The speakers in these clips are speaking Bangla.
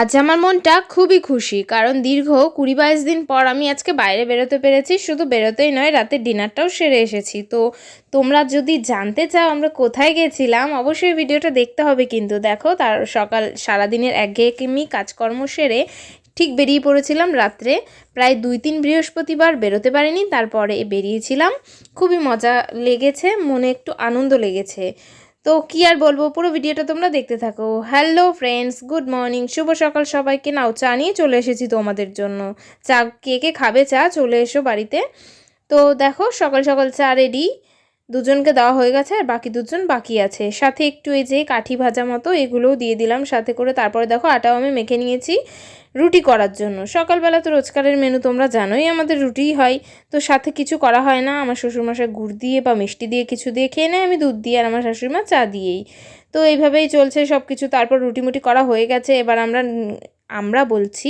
আজ আমার মনটা খুবই খুশি, কারণ দীর্ঘ কুড়ি বাইশ দিন পর আমি আজকে বাইরে বেরোতে পেরেছি, শুধু বেরোতেই নয় রাতের ডিনারটাও সেরে এসেছি। তো তোমরা যদি জানতে চাও আমরা কোথায় গেছিলাম, অবশ্যই ভিডিওটা দেখতে হবে কিন্তু। দেখো, তার সকাল, সারাদিনের একঘেয়েমি কাজকর্ম সেরে ঠিক বেরিয়ে পড়েছিলাম রাত্রে। প্রায় দুই তিন বৃহস্পতিবার বেরোতে পারিনি, তারপরে বেরিয়েছিলাম। খুবই মজা লেগেছে, মনে একটু আনন্দ লেগেছে। তো কি আর বলব, পুরো ভিডিওটা তোমরা দেখতে থাকো। হ্যালো ফ্রেন্ডস গুড মর্নিং শুভ সকাল সবাইকে। নাও চা নিয়ে চলে এসেছি তোমাদের জন্য। চা কে কে খাবে চা চলে এসো বাড়িতে। তো দেখো সকাল সকাল চা রেডি দুজনকে দেওয়া হয়ে গেছে আর বাকি দুজন বাকি আছে। সাথে একটু এই যে কাঠি ভাজা মতো এগুলোও দিয়ে দিলাম, সাথে করে তারপরে দেখো আটাও আমি মেখে নিয়েছি রুটি করার জন্য। সকালবেলা তো রোজকারের মেনু তোমরা জানোই আমাদের রুটিই হয়, তো সাথে কিছু করা হয় না। আমার শ্বশুরমশাই গুড় দিয়ে বা মিষ্টি দিয়ে কিছু দিয়ে খেয়ে নেয়, আমি দুধ দিয়ে আর আমার শাশুড়িমা চা দিয়েই। তো এইভাবেই চলছে সব কিছু তারপর রুটি মুটি করা হয়ে গেছে। এবার আমরা আমরা বলছি,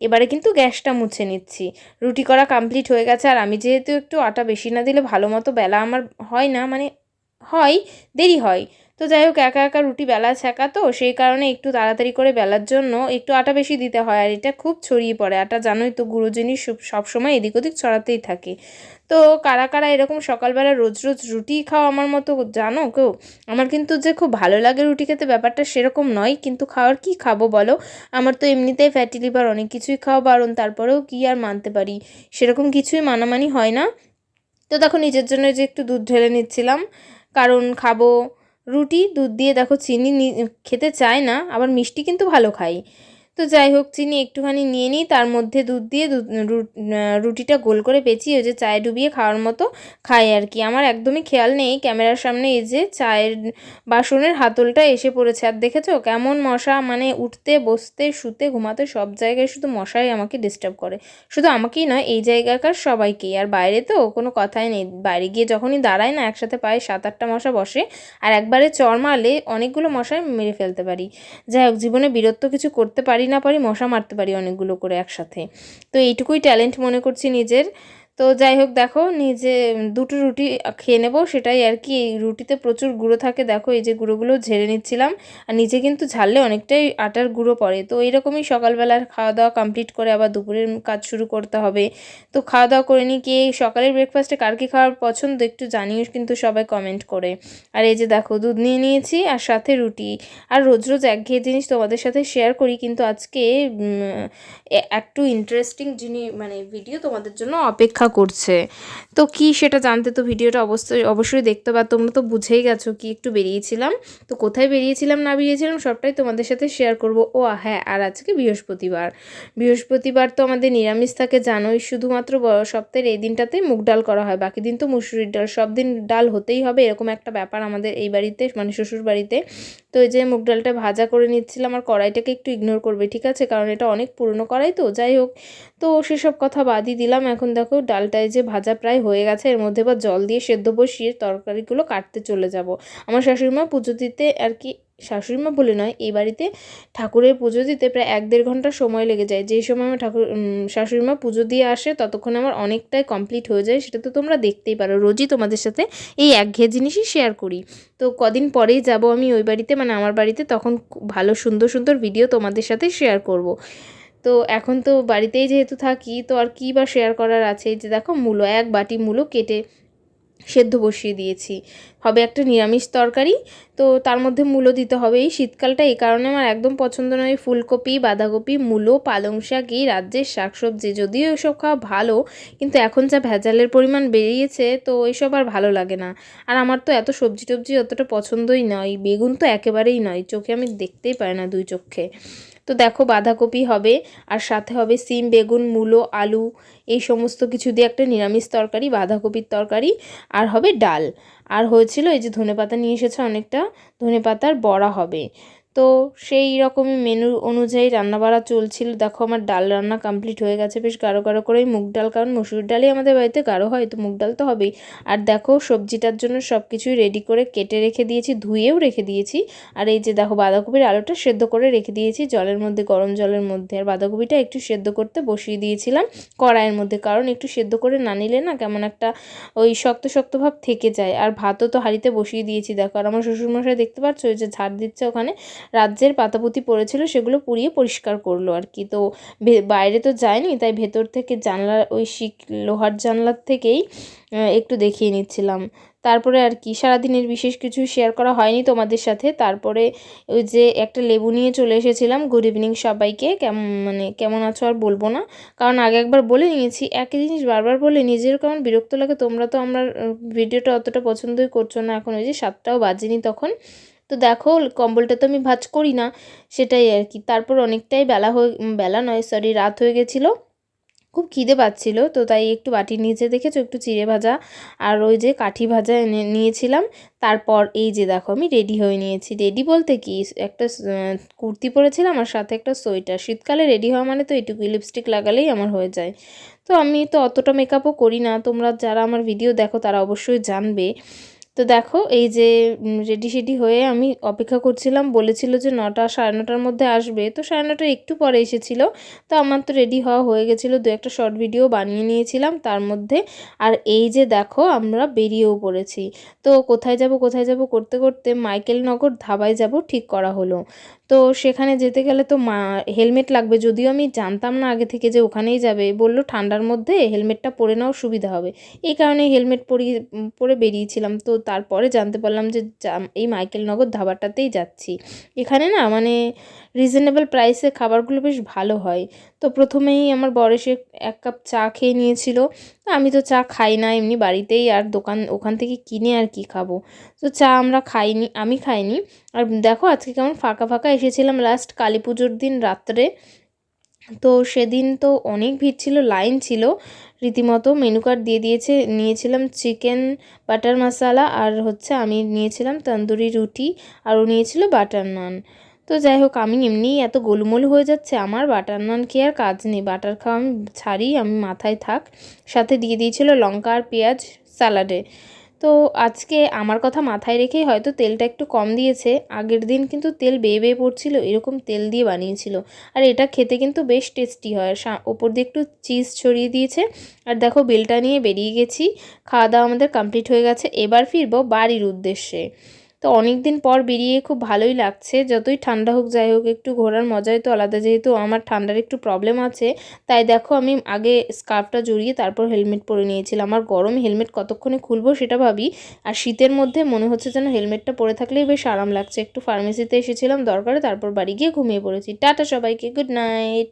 এবারে কিন্তু গ্যাসটা মুছে নিচ্ছি। রুটি করা কমপ্লিট হয়ে গেছে, আর আমি যেহেতু একটু আটা বেশি না দিলে ভালো মতো বেলা আমার হয় না মানে হয়, দেরি হয়। তো যাই হোক, একা একা রুটি বেলা ছ্যাঁকা তো, সেই কারণে একটু তাড়াতাড়ি করে বেলার জন্য একটু আটা বেশি দিতে হয় আর এটা খুব ছড়িয়ে পড়ে। আটা জানোই তো গুঁড়ো জিনিস সবসময় এদিক ওদিক ছড়াতেই থাকে। তো কারা কারা এরকম সকালবেলা রোজ রোজ রুটি খাওয়া আমার মতো জানো কেউ? আমার কিন্তু যে খুব ভালো লাগে রুটি খেতে ব্যাপারটা সেরকম নয়, কিন্তু খাওয়ার কি খাব বলো? আমার তো এমনিতেই ফ্যাটি লিভার অনেক কিছুই খাওয়া বারণ, তারপরেও কি আর মানতে পারি? সেরকম কিছুই মানামানি হয় না। তো দেখো নিজের জন্য যে একটু দুধ ঢেলে নিচ্ছিলাম, কারণ খাব রুটি দুধ দিয়ে দেখো চিনি খেতে চায় না আবার মিষ্টি কিন্তু ভালো খাই তো যাই হোক, চিনি একটুখানি নিয়ে নিই, তার মধ্যে দুধ দিয়ে রুটিটা গোল করে পেঁচিয়ে ওই যে চায়ে ডুবিয়ে খাওয়ার মতো খাই আর কি। আমার একদমই খেয়াল নেই, ক্যামেরার সামনে এই যে চায়ের বাসনের হাতলটা এসে পড়েছে। আর দেখেছ কেমন মশা? মানে উঠতে, বসতে, শুতে, ঘুমাতে সব জায়গায় শুধু মশাই আমাকে ডিস্টার্ব করে। শুধু আমাকেই নয়, এই জায়গাকার সবাইকেই। আর বাইরে তো কোনো কথাই নেই। বাইরে গিয়ে যখনই দাঁড়ায় না, একসাথে পায়ে সাত আটটা মশা বসে আর একবারে চর মারলে অনেকগুলো মশাই মেরে ফেলতে পারি। যাই হোক, জীবনে বীরত্ব কিছু করতে পারি পারি না পারি মশা মারতে পারি অনেকগুলো করে একসাথে। তো এইটুকুই ট্যালেন্ট মনে করছি নিজের। তো যাই হোক দেখো, নিজে দুটো রুটি খেয়ে নেব, সেটাই আর কি। এই রুটিতে প্রচুর গুঁড়ো থাকে, দেখো এই যে গুঁড়োগুলো ঝেড়ে নিচ্ছিলাম। আর নিজে কিন্তু ঝাললে অনেকটাই আটার গুঁড়ো পড়ে। তো এইরকমই সকালবেলার খাওয়া দাওয়া কমপ্লিট করে আবার দুপুরের কাজ শুরু করতে হবে। তো খাওয়া দাওয়া করে নিই, কি সকালের ব্রেকফাস্টে কার কী খাওয়ার পছন্দ একটু জানিও কিন্তু সবাই কমেন্ট করে। আর এই যে দেখো, দুধ নিয়ে নিয়েছি আর সাথে রুটি। আর রোজ রোজ একঘেয়ে জিনিস তোমাদের সাথে শেয়ার করি, কিন্তু আজকে একটু ইন্টারেস্টিং জিনিস মানে ভিডিও তোমাদের জন্য অপেক্ষা অপেক্ষা করছে। তো কি সেটা জানতে তো ভিডিওটা অবশ্যই অবশ্যই দেখতে পার তোমরা তো বুঝেই গেছো কি একটু বেরিয়েছিলাম। তো কোথায় বেরিয়েছিলাম, না বেরিয়েছিলাম সবটাই তোমাদের সাথে শেয়ার করব। ও হ্যাঁ আর আজকে বৃহস্পতিবার। বৃহস্পতিবার তো আমাদের নিরামিষ থাকে, জানোই, শুধুমাত্র সপ্তাহের এই দিনটাতেই মুগ ডাল করা হয়। বাকি দিন তো মুসুরির ডাল, সব দিন ডাল হতেই হবে, এরকম একটা ব্যাপার আমাদের এই বাড়িতে মানে শ্বশুর বাড়িতে। তো এই যে মুগ ডালটা ভাজা করে নিচ্ছিলাম, আর কড়াইটাকে একটু ইগনোর করবে, ঠিক আছে? কারণ এটা অনেক পুরনো কড়াই তো, যাই হোক। তো সেসব কথা বাদই দিলাম। এখন দেখো ডালটায় যে ভাজা প্রায় হয়ে গেছে, এর মধ্যে বা জল দিয়ে সেদ্ধ বসিয়ে তরকারিগুলো কাটতে চলে যাব। আমার শাশুড়িমা পুজো দিতে আর কি, শাশুড়িমা বলে নয়, এই বাড়িতে ঠাকুরের পুজো দিতে প্রায় এক দেড় ঘণ্টা সময় লেগে যায়। যেই সময় আমার ঠাকুর শাশুড়িমা পুজো দিয়ে আসে, ততক্ষণ আমার অনেকটাই কমপ্লিট হয়ে যায়, সেটা তো তোমরা দেখতেই পারো। রোজই তোমাদের সাথে এই একঘেয়ে জিনিসই শেয়ার করি। তো কদিন পরেই যাব আমি ওই বাড়িতে মানে আমার বাড়িতে, তখন ভালো, সুন্দর সুন্দর ভিডিও তোমাদের সাথে শেয়ার করব। তো এখন তো বাড়িতেই যেহেতু থাকি, তো আর কী বা শেয়ার করার আছে? যে দেখো, মূলো, এক বাটি মূলো কেটে সেদ্ধ বসিয়ে দিয়েছি। হবে একটা নিরামিষ তরকারি, তো তার মধ্যে মূলো দিতে হবে। এই শীতকালটা এই কারণে আমার একদম পছন্দ নয়। ফুলকপি, বাঁধাকপি, মূলো, পালং শাক, এই রাজ্যের শাকসবজি। যদিও এসব খাওয়া ভালো, কিন্তু এখন যা ভেজালের পরিমাণ বেরিয়েছে, তো এইসব আর ভালো লাগে না। আর আমার তো এত সবজি টবজি অতটা পছন্দই নয়। বেগুন তো একেবারেই নয়। চোখে আমি দেখতেই পাই না দুই চোখে। তো দেখো বাঁধাকপি হবে, আর সাথে হবে সিম, বেগুন, মূলো, আলু, এই সমস্ত কিছু দিয়ে একটা নিরামিষ তরকারি, বাঁধাকপির তরকারি, আর হবে ডাল। আর হয়েছিল এই যে ধনে পাতা নিয়ে এসেছে অনেকটা ধনে পাতার বড়া হবে। তো সেই রকমই মেনু অনুযায়ী রান্না রান্নাবাড়া চলছিল। দেখো আমার ডাল রান্না কমপ্লিট হয়ে গেছে। বেশ গাঢ় গাঢ় করেই মুগ ডাল, কারণ মসুর ডালই আমাদের বাড়িতে গাঢ় হয়, তো মুগ ডাল তো হবেই। আর দেখো সবজিটার জন্য সব কিছুই রেডি করে কেটে রেখে দিয়েছি, ধুয়েও রেখে দিয়েছি। আর এই যে দেখো বাঁধাকপির আলুটা সেদ্ধ করে রেখে দিয়েছি, জলের মধ্যে, গরম জলের মধ্যে। আর বাঁধাকপিটা একটু সেদ্ধ করতে বসিয়ে দিয়েছিলাম কড়াইয়ের মধ্যে, কারণ একটু সেদ্ধ করে না নিলে না কেমন একটা ওই শক্ত শক্ত ভাব থেকে যায়। আর ভাতও তো হাঁড়িতে বসিয়ে দিয়েছি, দেখো। আর আমার শ্বশুরমশাই দেখতে পাচ্ছ, ওই যে ঝাড় দিচ্ছে ওখানে। রাজ্যের পাতাপুতি পড়েছিল, সেগুলো পুড়িয়ে পরিষ্কার করল আর কি। তো বাইরে তো যায়নি, তাই ভেতর থেকে জানলা, ওই শিক, লোহার জানলার থেকেই একটু দেখিয়ে নিচ্ছিলাম। তারপরে আর কি, সারাদিনের বিশেষ কিছু শেয়ার করা হয়নি তোমাদের সাথে। তারপরে ওই যে একটা লেবু নিয়ে চলে এসেছিলাম। গুড ইভিনিং সবাইকে কেমন মানে কেমন আছো আর বলব না? কারণ আগে একবার বলে নিয়েছি, একই জিনিস বারবার বলে নিজের কেমন বিরক্ত লাগে তোমরা তো আমার ভিডিওটা অতটা পছন্দই করছ না। এখন ওই যে সাতটাও বাজেনি তখন। তো দেখো, কম্বলটা তো আমি ভাঁজ করি না, সেটাই আর কি। তারপর অনেকটাই বেলা হয়ে বেলা নয় সরি রাত হয়ে গেছিল। খুব খিদে পাচ্ছিলো, তো তাই একটু বাটির নিচে দেখেছ? একটু চিড়ে ভাজা আর ওই যে কাঠি ভাজা এনে নিয়েছিলাম। তারপর এই যে দেখো, আমি রেডি হয়ে নিয়েছি। রেডি বলতে কি? একটা কুর্তি পরেছিলাম আর সাথে একটা সোয়েটার। শীতকালে রেডি হওয়া মানে তো এইটুকুই লিপস্টিক লাগালেই আমার হয়ে যায়। তো আমি তো অতটা মেকআপও করি না। তোমরা যারা আমার ভিডিও দেখো, তারা অবশ্যই জানবে। তো দেখো, এই যে রেডি সেডি হয়ে আমি অপেক্ষা করছিলাম। বলেছিল যে নটা, সাড়ে নটার মধ্যে আসবে। তো সাড়ে নটা একটু পরে এসেছিল। তো আমার তো রেডি হওয়া হয়ে গেছিল। দু একটা শর্ট ভিডিও বানিয়ে নিয়েছিলাম। তার মধ্যে, আর এই যে দেখো, আমরা বেরিয়েও পড়েছি। তো কোথায় যাব কোথায় যাব করতে করতে মাইকেল নগর ধাবায় যাব, ঠিক করা হলো। তো সেখানে যেতে গেলে তো মা হেলমেট লাগবে। যদিও আমি জানতাম না আগে থেকে যে ওখানেই যাবে। বলল ঠান্ডার মধ্যে হেলমেটটা পরে নাও সুবিধা হবে। এই কারণে হেলমেট পরিয়ে পরে বেরিয়েছিলাম। তো তারপরে জানতে পারলাম যে এই মাইকেল নগর ধাবাটাতেই যাচ্ছি। এখানে না মানে রিজনেবল প্রাইসে খাবারগুলো বেশ ভালো হয়। তো প্রথমেই আমার বর এক কাপ চা খেয়ে নিয়েছিল। আমি তো চা খাই না, এমনি বাড়িতেই আর দোকান, ওখান থেকে কিনে আর কি খাব। তো চা আমরা খাইনি, আমি খাইনি। আর দেখো আজকে কেমন ফাঁকা ফাঁকা এসেছিলাম লাস্ট কালী পুজোর দিন রাত্রে। তো সেদিন তো অনেক ভিড় ছিল লাইন ছিল। রীতিমতো মেনু কার্ড দিয়ে দিয়েছে, নিয়েছিলাম চিকেন বাটার মশালা আর হচ্ছে আমি নিয়েছিলাম তন্দুরি রুটি। আর ও নিয়েছিল বাটার নান তো যাই হোক, আমি এমনিই এত গোলমোল হয়ে যাচ্ছে, আমার বাটার নান খেয়ে আর কাজ নেই। বাটার খাওয়া আমি ছাড়ি, আমি মাথায় থাক। সাথে দিয়ে দিয়েছিল লঙ্কা আর পেঁয়াজ স্যালাডে। তো আজকে আমার কথা মাথায় রেখেই হয়তো তেলটা একটু কম দিয়েছে, আগের দিন কিন্তু তেল বেয়ে বেয়ে পড়ছিল, এরকম তেল দিয়ে বানিয়েছিল। আর এটা খেতে কিন্তু বেশ টেস্টি হয়। ওপর দিয়ে একটু চিজ ছড়িয়ে দিয়েছে। আর দেখো, বিলটা নিয়ে বেরিয়ে গেছি, খাওয়া দাওয়া আমাদের কমপ্লিট হয়ে গেছে। এবার ফিরবো বাড়ির উদ্দেশ্যে। তো অনেক দিন পর বেরিয়ে খুব ভালোই লাগছে। যতই ঠান্ডা হোক, যাই হোক, একটু ঘোরার মজাই তো আলাদা। যেহেতু আমার ঠান্ডার একটু প্রবলেম আছে, তাই দেখো আমি আগে স্কার্ফটা জড়িয়ে তারপর হেলমেট পরে নিয়েছিলাম। আমার গরম হেলমেট কতক্ষণে খুলবো সেটা ভাবি, আর শীতের মধ্যে মনে হচ্ছে যেন হেলমেটটা পরে থাকলেই বেশ আরাম লাগছে। একটু ফার্মেসিতে এসেছিলাম দরকারে, তারপর বাড়ি গিয়ে ঘুমিয়ে পড়েছি। টাটা সবাইকে গুড নাইট